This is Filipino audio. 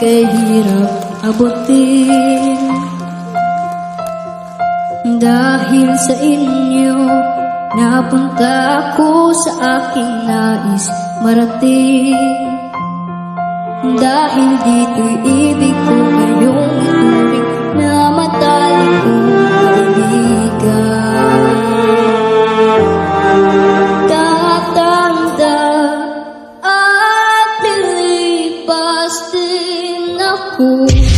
kay hirap abutin. Dahil sa inyo Napunta ako sa aking nais marating. Dahil dito'y ibig ko kayong akin ako.